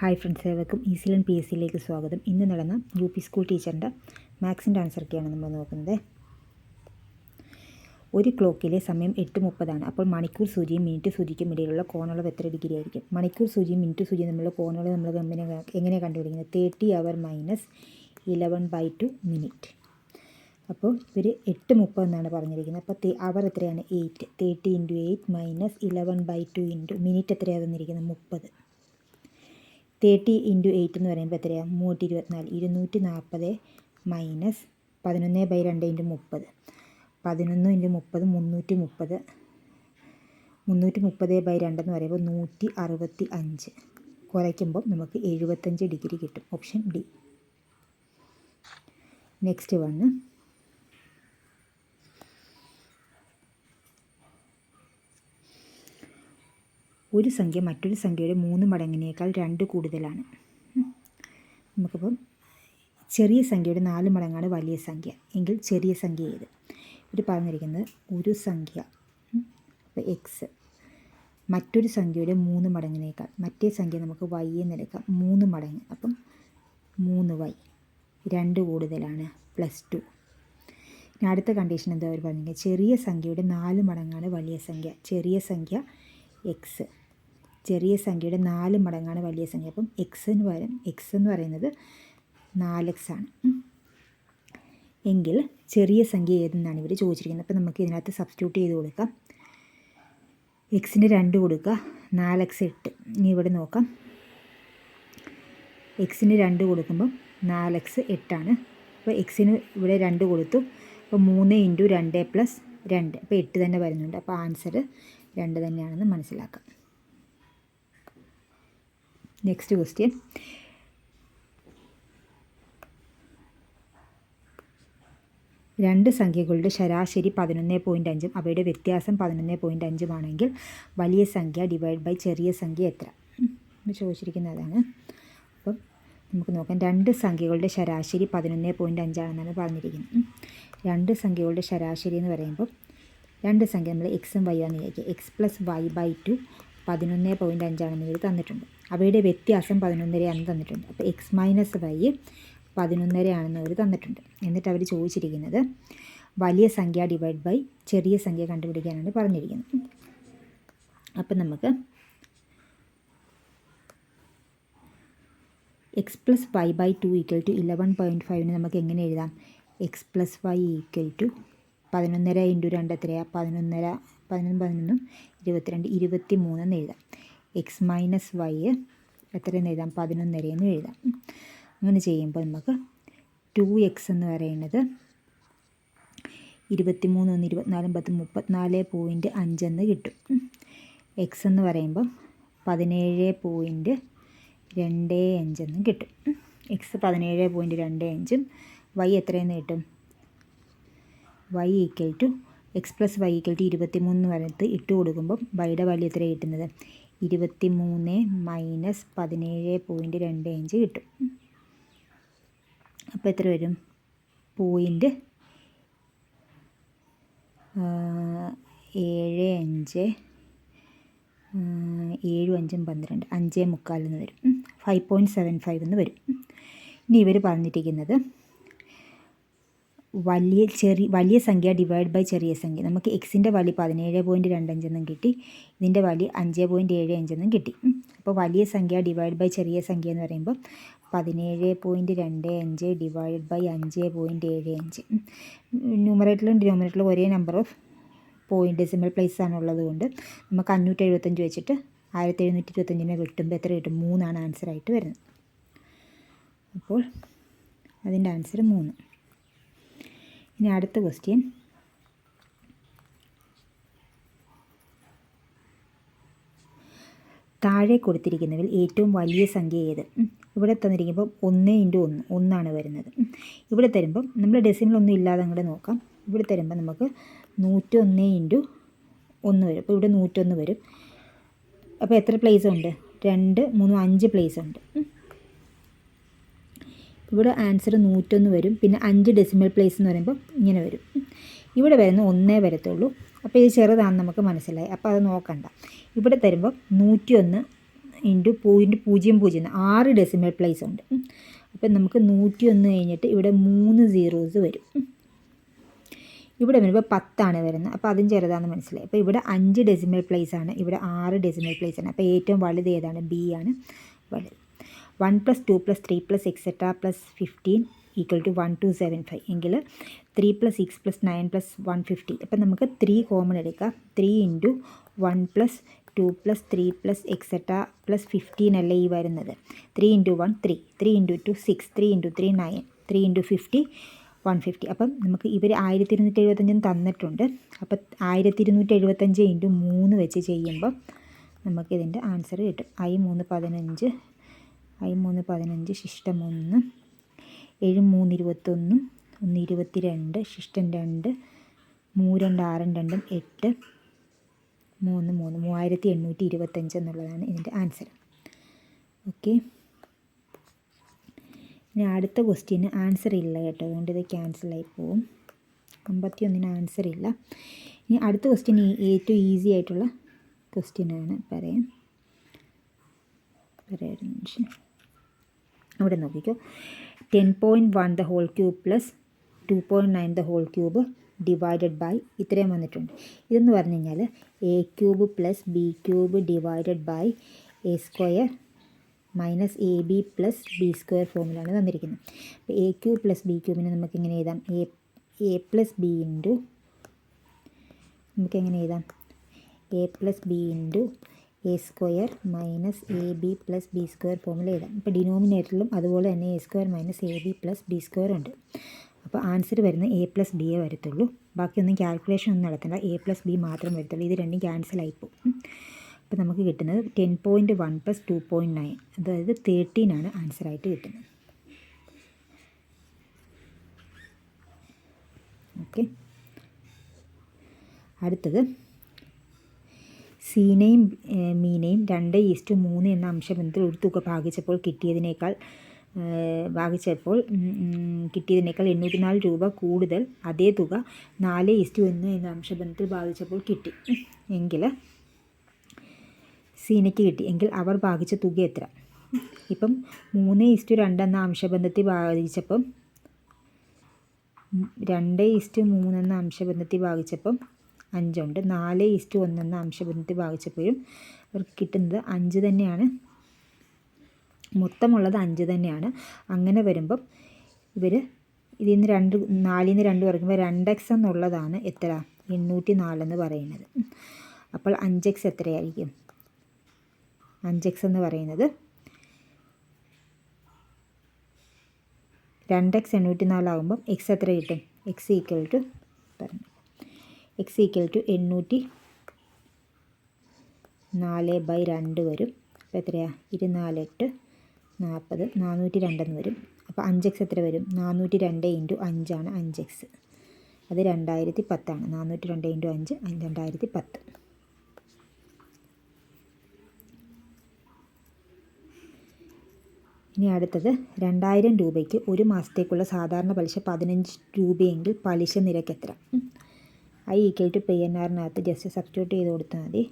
Hi friends ഏവർക്കും ഈസിലൻ P S സിയിലേക്ക് സ്വാഗതം. ഇന്ന് നടന്ന യു പി സ്കൂൾ ടീച്ചറിന്റെ മാത്സിന്റെ ആൻസറൊക്കെയാണ് നമ്മൾ നോക്കുന്നത്. ഒരു ക്ലോക്കിലെ സമയം എട്ട് മുപ്പതാണ്. അപ്പോൾ മണിക്കൂർ സൂചിയും മിനിറ്റ് സൂചിക്കും ഇടയിലുള്ള കോണളവ് എത്ര ഡിഗ്രി ആയിരിക്കും. മണിക്കൂർ സൂചിയും മിനിറ്റ് സൂചിയും തമ്മിലുള്ള കോണളവ് നമ്മൾ കമ്പനി എങ്ങനെ കണ്ടുപിടിക്കുന്നത്? Thirty our minus eleven by two minute അപ്പോൾ ഇവർ എട്ട് മുപ്പത് എന്നാണ് പറഞ്ഞിരിക്കുന്നത്. അപ്പോൾ അവർ എത്രയാണ്? Eight thirty into eight minus eleven by two into minute എത്രയാണ് തന്നിരിക്കുന്നത്? മുപ്പത്. തേർട്ടി ഇന്റു എയ്റ്റ് എന്ന് പറയുമ്പോൾ എത്രയാണ് മൂന്നൂറ്റി ഇരുപത്തിനാല്. ഇരുന്നൂറ്റി നാൽപ്പത് മൈനസ് പതിനൊന്ന് ബൈ രണ്ട് ഇന്റു മുപ്പത്. പതിനൊന്ന് ഇന്റു മുപ്പത് മുന്നൂറ്റി മുപ്പത്. മുന്നൂറ്റി മുപ്പത് ബൈ രണ്ടെന്ന് പറയുമ്പോൾ നൂറ്റി അറുപത്തി അഞ്ച്. കുറയ്ക്കുമ്പോൾ നമുക്ക് എഴുപത്തഞ്ച് ഡിഗ്രി കിട്ടും. Option D. നെക്സ്റ്റ് വണ്ണ് ഒരു സംഖ്യ മറ്റൊരു സംഖ്യയുടെ മൂന്ന് മടങ്ങിനേക്കാൾ രണ്ട് കൂടുതലാണ്. നമുക്കിപ്പം ചെറിയ സംഖ്യയുടെ നാല് മടങ്ങാണ് വലിയ സംഖ്യ. എങ്കിൽ ചെറിയ സംഖ്യ ഏത്? ഇത് പറഞ്ഞിരിക്കുന്നത് ഒരു സംഖ്യ അപ്പോൾ എക്സ് മറ്റൊരു സംഖ്യയുടെ മൂന്ന് മടങ്ങിനേക്കാൾ മറ്റേ സംഖ്യ നമുക്ക് വൈ എന്നെടുക്കാം മൂന്ന് മടങ്ങ്. അപ്പം മൂന്ന് വൈ രണ്ട് കൂടുതലാണ് പ്ലസ് ടു ഇനി അടുത്ത കണ്ടീഷൻ എന്താ അവർ പറഞ്ഞിരിക്കുന്നത്? ചെറിയ സംഖ്യയുടെ നാല് മടങ്ങാണ് വലിയ സംഖ്യ. ചെറിയ സംഖ്യ എക്സ് ചെറിയ സംഖ്യയുടെ നാല് മടങ്ങാണ് വലിയ സംഖ്യ. അപ്പം എക്സ് എന്ന് പകരം എക്സ് എന്ന് പറയുന്നത് നാല് എക്സ് ആണ്. എങ്കിൽ ചെറിയ സംഖ്യ ഏതെന്നാണ് ഇവർ ചോദിച്ചിരിക്കുന്നത്. അപ്പോൾ നമുക്ക് ഇതിനകത്ത് സബ്സ്റ്റിറ്റ്യൂട്ട് ചെയ്ത് കൊടുക്കാം. എക്സിന് രണ്ട് കൊടുക്കുക. നാല് എക്സ് എട്ട്. ഇനി ഇവിടെ നോക്കാം. എക്സിന് രണ്ട് കൊടുക്കുമ്പം നാല് എക്സ് എട്ടാണ്. അപ്പോൾ എക്സിന് ഇവിടെ രണ്ട് കൊടുത്തു. അപ്പോൾ മൂന്ന് ഇന്റു രണ്ട് പ്ലസ് രണ്ട്. അപ്പോൾ എട്ട് തന്നെ വരുന്നുണ്ട്. അപ്പോൾ ആൻസർ രണ്ട് തന്നെയാണെന്ന് മനസ്സിലാക്കാം. നെക്സ്റ്റ് ക്വസ്റ്റ്യൻ രണ്ട് സംഖ്യകളുടെ ശരാശരി പതിനൊന്ന് പോയിന്റ് അഞ്ചും അവയുടെ വ്യത്യാസം പതിനൊന്ന് പോയിന്റ് അഞ്ചുമാണെങ്കിൽ വലിയ സംഖ്യ ഡിവൈഡ് ബൈ ചെറിയ സംഖ്യ എത്ര? ചോദിച്ചിരിക്കുന്നതാണ് അപ്പം നമുക്ക് നോക്കാം. രണ്ട് സംഖ്യകളുടെ ശരാശരി പതിനൊന്ന് പോയിന്റ് അഞ്ചാണെന്നാണ് പറഞ്ഞിരിക്കുന്നത്. രണ്ട് സംഖ്യകളുടെ ശരാശരി എന്ന് പറയുമ്പോൾ രണ്ട് സംഖ്യ നമ്മൾ എക്സും വൈ ആണെന്ന് വിചാരിക്കുക. X plus Y by two പതിനൊന്ന് പോയിന്റ് അഞ്ചാണെന്ന് ഇവർ തന്നിട്ടുണ്ട്. അവയുടെ വ്യത്യാസം പതിനൊന്നരയാണ് തന്നിട്ടുണ്ട്. അപ്പോൾ എക്സ് മൈനസ് വൈ പതിനൊന്നരയാണെന്ന് അവർ തന്നിട്ടുണ്ട്. എന്നിട്ട് അവർ ചോദിച്ചിരിക്കുന്നത് വലിയ സംഖ്യ ഡിവൈഡ് ബൈ ചെറിയ സംഖ്യ കണ്ടുപിടിക്കാനാണ് പറഞ്ഞിരിക്കുന്നത്. അപ്പം നമുക്ക് X plus Y by two equal to eleven point ഫൈവിന് നമുക്ക് എങ്ങനെ എഴുതാം? X plus Y equal to പതിനൊന്നര ഇന്റു രണ്ട് എത്രയാണ് പതിനൊന്നര പതിനൊന്ന് പതിനൊന്നും ഇരുപത്തിരണ്ട് ഇരുപത്തി മൂന്നെന്ന് എഴുതാം. എക്സ് മൈനസ് വൈ എത്രയെന്ന് എഴുതാം? പതിനൊന്നരയെന്ന് എഴുതാം. അങ്ങനെ ചെയ്യുമ്പോൾ നമുക്ക് ടു എക്സ് എന്ന് പറയുന്നത് ഇരുപത്തി മൂന്ന് ഒന്ന് ഇരുപത്തിനാലും പത്ത് മുപ്പത്തിനാല് പോയിന്റ് അഞ്ചെന്ന് കിട്ടും. എക്സ് എന്ന് പറയുമ്പം പതിനേഴ് പോയിന്റ് രണ്ട് അഞ്ചെന്നും കിട്ടും. എക്സ് പതിനേഴ് പോയിന്റ് രണ്ട് അഞ്ചും വൈ എത്രയെന്ന് കിട്ടും? Y equal to X plus Y equal to ഇരുപത്തി മൂന്ന് വരത്ത് ഇട്ട് കൊടുക്കുമ്പം വൈയുടെ വാല്യൂ എത്ര കിട്ടുന്നത്? ഇരുപത്തി മൂന്ന് മൈനസ് പതിനേഴ് പോയിന്റ് രണ്ട് അഞ്ച് കിട്ടും. അപ്പോൾ എത്ര വരും? പോയിന്റ് ഏഴ് അഞ്ച് ഏഴും അഞ്ചും പന്ത്രണ്ട് അഞ്ചേ മുക്കാലെന്ന് വരും. ഫൈവ് പോയിന്റ് സെവൻ ഫൈവ് എന്ന് വരും. ഇനി ഇവർ പറഞ്ഞിരിക്കുന്നത് വലിയ ചെറിയ വലിയ സംഖ്യ ഡിവൈഡ് ബൈ ചെറിയ സംഖ്യ. നമുക്ക് എക്സിന്റെ വാല്യൂ പതിനേഴ് പോയിന്റ് രണ്ടഞ്ചെന്നും കിട്ടി. ഇതിന്റെ വാല്യൂ അഞ്ച് പോയിന്റ് ഏഴ് അഞ്ചെന്നും കിട്ടി. അപ്പോൾ വലിയ സംഖ്യ ഡിവൈഡ് ബൈ ചെറിയ സംഖ്യ എന്ന് പറയുമ്പോൾ പതിനേഴ് പോയിന്റ് രണ്ട് അഞ്ച് ഡിവൈഡ് ബൈ അഞ്ച് പോയിന്റ് ഏഴ് അഞ്ച്. ന്യൂമറേറ്ററിലും ഡിനോമിനേറ്ററിലും ഒരേ number of point decimal place ആണുള്ളത് കൊണ്ട് നമുക്ക് അഞ്ഞൂറ്റി എഴുപത്തഞ്ച് വെച്ചിട്ട് ആയിരത്തി എഴുന്നൂറ്റി ഇരുപത്തഞ്ചിനെ കിട്ടുമ്പോൾ എത്ര കിട്ടും? മൂന്നാണ് ആൻസർ ആയിട്ട് വരുന്നത്. അപ്പോൾ അതിന്റെ ആൻസർ മൂന്ന്. ഇനി അടുത്ത ക്വസ്റ്റ്യൻ താഴെ കൊടുത്തിരിക്കുന്നതിൽ ഏറ്റവും വലിയ സംഖ്യ ഏത്? ഇവിടെ തന്നിരിക്കുമ്പോൾ ഒന്ന് ഇന്റു ഒന്ന് ഒന്നാണ് വരുന്നത്. ഇവിടെ തരുമ്പം നമ്മൾ ഡെസിമൽ ഒന്നും ഇല്ലാതെ അങ്ങോട്ട് നോക്കാം. ഇവിടെ തരുമ്പോൾ നമുക്ക് നൂറ്റൊന്ന് ഇന്റു ഒന്ന് വരും. അപ്പോൾ ഇവിടെ നൂറ്റൊന്ന് വരും. അപ്പോൾ എത്ര പ്ലേസ് ഉണ്ട്? രണ്ട് മൂന്ന് അഞ്ച് പ്ലേസ് ഉണ്ട്. ഇവിടെ ആൻസർ നൂറ്റൊന്ന് വരും. പിന്നെ അഞ്ച് ഡെസിമൽ പ്ലേസ് എന്ന് പറയുമ്പോൾ ഇങ്ങനെ വരും. ഇവിടെ വരുന്ന ഒന്നേ വരത്തുള്ളൂ. അപ്പോൾ ഇത് ചെറുതാണെന്ന് നമുക്ക് മനസ്സിലായി. അപ്പോൾ അത് നോക്കണ്ട. ഇവിടെ തരുമ്പോൾ നൂറ്റിയൊന്ന് ഇന്റു പോയിന്റ് പൂജ്യം പൂജ്യം ആറ് ഡെസിമൽ പ്ലേസ് ഉണ്ട്. അപ്പം നമുക്ക് നൂറ്റിയൊന്ന് കഴിഞ്ഞിട്ട് ഇവിടെ മൂന്ന് സീറോസ് വരും. ഇവിടെ വരുമ്പോൾ പത്താണ് വരുന്നത്. അപ്പോൾ അതും ചെറുതാണെന്ന് മനസ്സിലായി. അപ്പോൾ ഇവിടെ അഞ്ച് ഡെസിമൽ പ്ലേസ് ആണ്. ഇവിടെ ആറ് ഡെസിമൽ പ്ലേസ് ആണ്. അപ്പോൾ ഏറ്റവും വലുത് ഏതാണ്? ബി ആണ്. വലുത്. One plus two plus three plus etcetera plus fifteen equal to one two seven five എങ്കിൽ three plus six plus nine plus one fifty അപ്പം നമുക്ക് ത്രീ കോമൺ എടുക്കാം. Three into one plus two plus three plus etcetera plus fifteen അല്ലേ ഈ വരുന്നത്? Three into one three three into two six three into three nine three into fifty one fifty അപ്പം നമുക്ക് ഇവർ ആയിരത്തി ഇരുന്നൂറ്റി എഴുപത്തഞ്ചും തന്നിട്ടുണ്ട്. അപ്പം ആയിരത്തി ഇരുന്നൂറ്റി എഴുപത്തഞ്ച് ഇന്റു മൂന്ന് വെച്ച് ചെയ്യുമ്പം നമുക്കിതിന്റെ ആൻസർ കിട്ടും. ഐ മൂന്ന് പതിനഞ്ച് ഐ മൂന്ന് പതിനഞ്ച് ശിഷ്ടം ഒന്ന്. ഏഴ് മൂന്ന് ഇരുപത്തൊന്നും ഒന്ന് ഇരുപത്തി രണ്ട് ശിഷ്ടം രണ്ട് മൂ രണ്ട് ആറും രണ്ടും എട്ട് മൂന്ന് മൂന്ന്. മൂവായിരത്തി എണ്ണൂറ്റി ഇരുപത്തഞ്ച് എന്നുള്ളതാണ് ഇതിന്റെ ആൻസർ. ഓക്കെ. ഇനി അടുത്ത ക്വസ്റ്റ്യന് ആൻസർ ഇല്ല കേട്ടോ. അതുകൊണ്ട് ഇത് ക്യാൻസലായി പോവും. അമ്പത്തി ഒന്നിന് ആൻസർ ഇല്ല. ഇനി അടുത്ത ക്വസ്റ്റ്യൻ ഏറ്റവും ഈസി ആയിട്ടുള്ള ക്വസ്റ്റ്യനാണ് പറയാം. പറയാം ഒരു അവിടെ നോക്കിക്കോ. Ten point one the whole cube plus two point nine the whole cube divided by ഇത്രയും വന്നിട്ടുണ്ട്. ഇതെന്ന് പറഞ്ഞു കഴിഞ്ഞാൽ A cube plus B cube divided by A square minus A B plus B square ഫോമിലാണ് തന്നിരിക്കുന്നത്. അപ്പോൾ എ ക്യൂബ് പ്ലസ് ബി ക്യൂബിനെ നമുക്ക് എങ്ങനെ എഴുതാം? A A plus B into നമുക്ക് എങ്ങനെ എഴുതാം? A plus B into A square minus A B plus B square ഫോമിൽ എഴുതാം. ഇപ്പോൾ ഡിനോമിനേറ്ററിലും അതുപോലെ തന്നെ A square minus A B plus B square ഉണ്ട്. അപ്പോൾ ആൻസർ വരുന്നത് എ പ്ലസ് ബി എ വരത്തുള്ളൂ. ബാക്കിയൊന്നും കാൽക്കുലേഷൻ ഒന്നും നടത്തേണ്ട എ പ്ലസ് ബി മാത്രം വരത്തുള്ളൂ. ഇത് രണ്ടും ക്യാൻസൽ ആയിപ്പോവും അപ്പോൾ നമുക്ക് കിട്ടുന്നത് ten point one plus two point nine അതായത് തേർട്ടീൻ ആണ് ആൻസറായിട്ട് കിട്ടുന്നത്. ഓക്കെ. അടുത്തത് സീനയും മീനയും രണ്ട് ഈസ്റ്റ് മൂന്ന് എന്ന അംശബന്ധത്തിൽ ഒരു തുക ഭാഗിച്ചപ്പോൾ കിട്ടിയതിനേക്കാൾ ഭാഗിച്ചപ്പോൾ കിട്ടിയതിനേക്കാൾ എണ്ണൂറ്റി നാല് രൂപ കൂടുതൽ അതേ തുക നാല് ഈസ്റ്റ് ഒന്ന് എന്ന അംശബന്ധത്തിൽ ഭാഗിച്ചപ്പോൾ കിട്ടി. എങ്കിൽ സീനയ്ക്ക് കിട്ടി. എങ്കിൽ അവർ ഭാഗിച്ച തുക എത്ര? ഇപ്പം മൂന്ന് ഈസ്റ്റ് രണ്ട് എന്ന അംശബന്ധത്തിൽ ഭാഗിച്ചപ്പം രണ്ട് ഈസ്റ്റ് മൂന്നെന്ന അംശബന്ധത്തിൽ ഭാഗിച്ചപ്പം അഞ്ചുണ്ട്. നാല് ഈസ്റ്റ് ഒന്നെന്ന അംശബന്ധത്തിൽ ഭാഗിച്ചപ്പോഴും അവർക്ക് കിട്ടുന്നത് അഞ്ച് തന്നെയാണ്. മൊത്തമുള്ളത് അഞ്ച് തന്നെയാണ്. അങ്ങനെ വരുമ്പം ഇവർ ഇതിൽ നിന്ന് രണ്ട് നാലിൽ നിന്ന് രണ്ട് കുറയ്ക്കുമ്പോൾ രണ്ട് എക്സ് എന്നുള്ളതാണ് എത്ര? എണ്ണൂറ്റി നാലെന്ന് പറയുന്നത്. അപ്പോൾ അഞ്ച് എക്സ് എത്രയായിരിക്കും? അഞ്ച് എക്സ് എന്ന് പറയുന്നത് രണ്ട് എക്സ് എണ്ണൂറ്റി നാലാകുമ്പം എക്സ് എത്ര കിട്ടും? എക്സ് ഈക്വൽ ടു പറഞ്ഞു. എക്സ് ഈക്വൽ ടു എണ്ണൂറ്റി നാല് ബൈ രണ്ട് വരും. അപ്പോൾ എത്രയാണ് ഇരുനാലെട്ട് നാൽപ്പത് നാനൂറ്റി രണ്ടെന്ന് വരും. അപ്പോൾ അഞ്ച് എക്സ് എത്ര വരും? നാനൂറ്റി രണ്ട് ഇന്റു അഞ്ചാണ് അഞ്ച് എക്സ് അത് രണ്ടായിരത്തി പത്താണ് നാനൂറ്റി രണ്ട് ഇന്റു അഞ്ച് രണ്ടായിരത്തി പത്ത്. ഇനി അടുത്തത് രണ്ടായിരം രൂപയ്ക്ക് ഒരു മാസത്തേക്കുള്ള സാധാരണ പലിശ പതിനഞ്ച് രൂപയെങ്കിൽ പലിശ നിരക്ക് എത്ര. I equal to P N ആറിനകത്ത് just substitute ചെയ്ത് കൊടുത്താൽ മതി.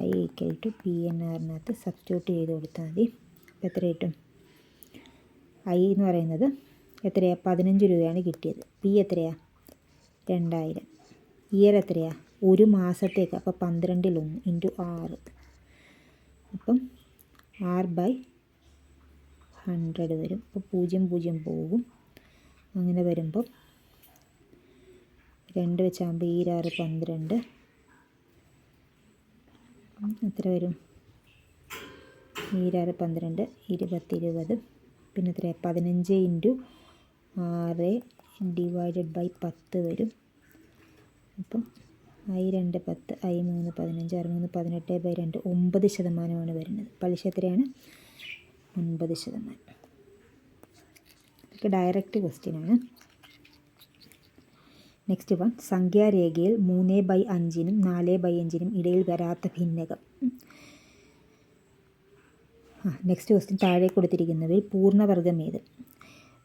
I equal to P N ആറിനകത്ത് substitute ചെയ്ത് കൊടുത്താൽ മതി. അപ്പോൾ എത്ര കിട്ടും? ഐ എന്ന് പറയുന്നത് എത്രയാണ് പതിനഞ്ച് രൂപയാണ് കിട്ടിയത്. പി എത്രയാണ് രണ്ടായിരം. ഇയർ എത്രയാണ് ഒരു മാസത്തേക്ക്. അപ്പോൾ പന്ത്രണ്ടിലൊന്ന് ഇന്റു ആറ്. അപ്പം ആറ് ബൈ ഹൺഡ്രഡ് വരും. അപ്പോൾ പൂജ്യം പൂജ്യം പോകും. അങ്ങനെ വരുമ്പോൾ രണ്ട് വെച്ചാകുമ്പോൾ ഈരാറ് പന്ത്രണ്ട്. എത്ര വരും? ഈരാറ് പന്ത്രണ്ട് ഇരുപത്തി ഇരുപത് പിന്നെ എത്ര പതിനഞ്ച് ഇന്റു ആറ് ഡിവൈഡഡ് ബൈ പത്ത് വരും. അപ്പം ഐ രണ്ട് പത്ത് ഐ മൂന്ന് പതിനഞ്ച് ആറ് മൂന്ന് പതിനെട്ട് ബൈ രണ്ട്. ഒമ്പത് ശതമാനമാണ് വരുന്നത്. പലിശ എത്രയാണ്? ഒൻപത് ശതമാനം. ഇതൊക്കെ ഡയറക്റ്റ് ക്വസ്റ്റ്യൻ ആണ്. നെക്സ്റ്റ് വൺ സംഖ്യാരേഖയിൽ മൂന്ന് ബൈ അഞ്ചിനും നാല് ബൈ അഞ്ചിനും ഇടയിൽ വരാത്ത ഭിന്നകം. നെക്സ്റ്റ് ക്വസ്റ്റ്യൻ താഴെ കൊടുത്തിരിക്കുന്നതിൽ പൂർണവർഗം ഏത്?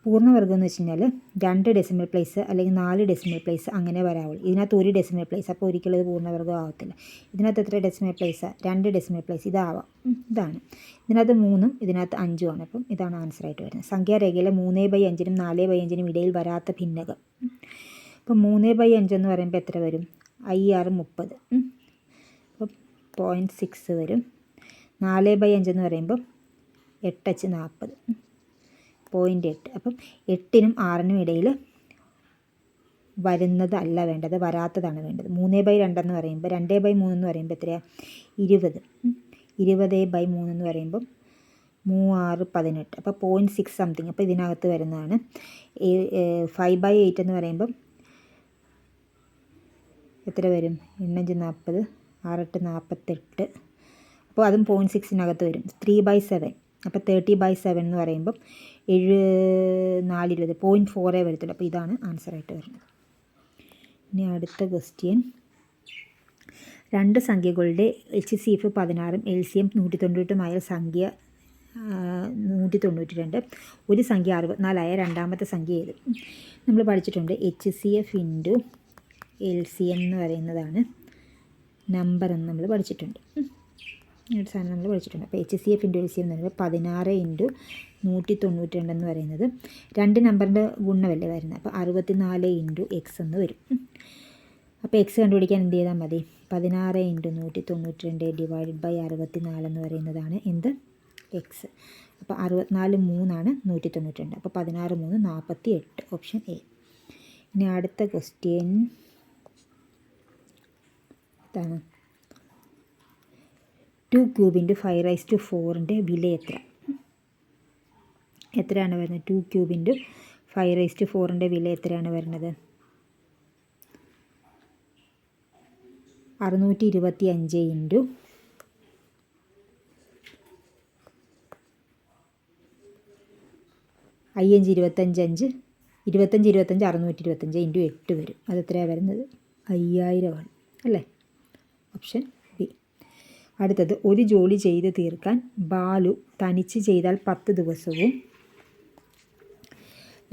പൂർണവർഗം എന്ന് വെച്ച് കഴിഞ്ഞാൽ രണ്ട് ഡെസിമൽ പ്ലേസ് അല്ലെങ്കിൽ നാല് ഡെസിമൽ പ്ലേസ് അങ്ങനെ വരാവുള്ളൂ. ഇതിനകത്ത് ഒരു ഡെസിമൽ പ്ലേസ് അപ്പോൾ ഒരിക്കലും ഇത് പൂർണവർഗം ആവത്തില്ല. ഇതിനകത്ത് എത്ര ഡെസിമൽ പ്ലേസ് രണ്ട് ഡെസിമൽ പ്ലേസ് ഇതാവാം. ഇതാണ്. ഇതിനകത്ത് മൂന്നും ഇതിനകത്ത് അഞ്ചുമാണ്. അപ്പം ഇതാണ് ആൻസർ ആയിട്ട് വരുന്നത്. സംഖ്യാരേഖയിലെ മൂന്ന് ബൈ അഞ്ചിനും നാല് ബൈ അഞ്ചിനും ഇടയിൽ വരാത്ത ഭിന്നകം. ഉം. അപ്പം മൂന്ന് ബൈ അഞ്ചെന്ന് പറയുമ്പോൾ എത്ര വരും? ഐ ആറ് മുപ്പത്. അപ്പോൾ പോയിന്റ് സിക്സ് വരും. നാല് ബൈ അഞ്ചെന്ന് പറയുമ്പോൾ എട്ടച്ച് നാൽപ്പത്. പോയിന്റ് എട്ട്. അപ്പം എട്ടിനും ആറിനും ഇടയിൽ വരുന്നതല്ല വേണ്ടത് വരാത്തതാണ് വേണ്ടത്. മൂന്ന് ബൈ രണ്ടെന്ന് പറയുമ്പോൾ രണ്ട് ബൈ മൂന്നെന്ന് പറയുമ്പോൾ എത്രയാണ് ഇരുപത്. ഇരുപത് ബൈ മൂന്നെന്ന് പറയുമ്പം മൂവാറ് പതിനെട്ട്. അപ്പോൾ പോയിന്റ് സിക്സ് സംതിങ് അപ്പോൾ ഇതിനകത്ത് വരുന്നതാണ്. ഫൈവ് ബൈ എയ്റ്റ് എന്ന് പറയുമ്പം എത്ര വരും? എണ്ണഞ്ച് നാൽപ്പത് ആറെട്ട് നാൽപ്പത്തെട്ട്. അപ്പോൾ അതും പോയിന്റ് സിക്സിനകത്ത് വരും. ത്രീ ബൈ സെവൻ അപ്പോൾ തേർട്ടി ബൈ സെവൻ എന്ന് പറയുമ്പം ഏഴ് നാല് ഇരുപത് പോയിന്റ് ഫോറേ വരത്തുള്ളൂ. അപ്പോൾ ഇതാണ് ആൻസറായിട്ട് വരുന്നത്. ഇനി അടുത്ത ക്വസ്റ്റ്യൻ രണ്ട് സംഖ്യകളുടെ എച്ച് സി എഫ് പതിനാറും എൽ സി എം നൂറ്റി തൊണ്ണൂറ്റുമായ സംഖ്യ നൂറ്റി തൊണ്ണൂറ്റി രണ്ട് ഒരു സംഖ്യ അറുപത്തിനാലായ രണ്ടാമത്തെ സംഖ്യ ഏത്? നമ്മൾ പഠിച്ചിട്ടുണ്ട് H C F into L C M എന്ന് പറയുന്നതാണ് നമ്പർ എന്ന് നമ്മൾ പഠിച്ചിട്ടുണ്ട്. ഒരു സാധനം നമ്മൾ പഠിച്ചിട്ടുണ്ട്. അപ്പോൾ H C F into L C M എന്ന് പറയുമ്പോൾ പതിനാറ് ഇന്റു നൂറ്റി തൊണ്ണൂറ്റി രണ്ടെന്ന് പറയുന്നത് രണ്ട് നമ്പറിന്റെ ഗുണമല്ലേ വരുന്നത്? അപ്പോൾ അറുപത്തി നാല് ഇന്റു എക്സ് എന്ന് വരും. അപ്പോൾ എക്സ് കണ്ടുപിടിക്കാൻ എന്ത് ചെയ്താൽ മതി? പതിനാറ് ഇന്റു നൂറ്റി തൊണ്ണൂറ്റി രണ്ട് ഡിവൈഡഡ് ബൈ അറുപത്തിനാല് എന്ന് പറയുന്നതാണ് എന്ത്? എക്സ്. അപ്പോൾ അറുപത്തിനാല് മൂന്നാണ് നൂറ്റി തൊണ്ണൂറ്റി രണ്ട് അപ്പോൾ പതിനാറ് മൂന്ന് നാൽപ്പത്തി എട്ട് ഓപ്ഷൻ എ. ഇനി അടുത്ത ക്വസ്റ്റ്യൻ. ഇതാണ്. ടു ക്യൂബിന്റെ ഫൈവ് റൈസ് ടു ഫോറിന്റെ വില എത്ര? എത്രയാണ് വരുന്നത്? ടു ക്യൂബിന്റെ ഫൈവ് റൈസ് ടു ഫോറിന്റെ വില എത്രയാണ് വരുന്നത്? അറുന്നൂറ്റി ഇരുപത്തി അഞ്ച് ഇന്റു അയ്യഞ്ച് ഇരുപത്തഞ്ച് അഞ്ച് ഇരുപത്തഞ്ച് ഇരുപത്തഞ്ച് അറുന്നൂറ്റി ഇരുപത്തഞ്ച് ഇന്റു എട്ട് വരും. അത് എത്രയാണ് വരുന്നത് അയ്യായിരമാണ് അല്ലേ? Option B. അടുത്തത് ഒരു ജോലി ചെയ്ത് തീർക്കാൻ ബാലു തനിച്ച് ചെയ്താൽ പത്ത് ദിവസവും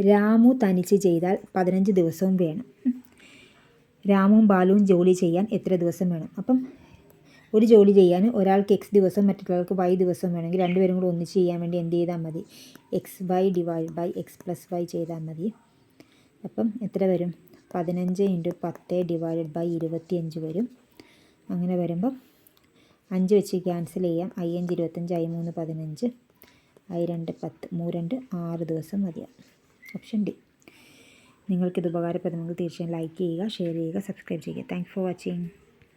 രാമു തനിച്ച് ചെയ്താൽ പതിനഞ്ച് ദിവസവും വേണം. രാമുവും ബാലുവും ജോലി ചെയ്യാൻ എത്ര ദിവസം വേണം? അപ്പം ഒരു ജോലി ചെയ്യാൻ ഒരാൾക്ക് എക്സ് ദിവസം മറ്റൊരാൾക്ക് വൈ ദിവസം വേണമെങ്കിൽ രണ്ടുപേരും കൂടെ ഒന്നിച്ച് ചെയ്യാൻ വേണ്ടി എന്ത് ചെയ്താൽ മതി? X Y divide by X plus Y ചെയ്താൽ മതി. അപ്പം എത്ര വരും? പതിനഞ്ച് ഇന്റു പത്ത് ഡിവൈഡഡ് ബൈ ഇരുപത്തിയഞ്ച് വരും. അങ്ങനെ വരുമ്പം അഞ്ച് വെച്ച് ക്യാൻസൽ ചെയ്യാം. ഐ അഞ്ച് ഇരുപത്തഞ്ച് ഐ മൂന്ന് പതിനഞ്ച് ഐ രണ്ട് പത്ത് മൂ രണ്ട് ആറ് ദിവസം മതിയാവും. ഓപ്ഷൻ ഡി നിങ്ങൾക്കിത് ഉപകാരപ്പെടുന്നെങ്കിൽ തീർച്ചയായും ലൈക്ക് ചെയ്യുക ഷെയർ ചെയ്യുക സബ്സ്ക്രൈബ് ചെയ്യുക. Thanks for watching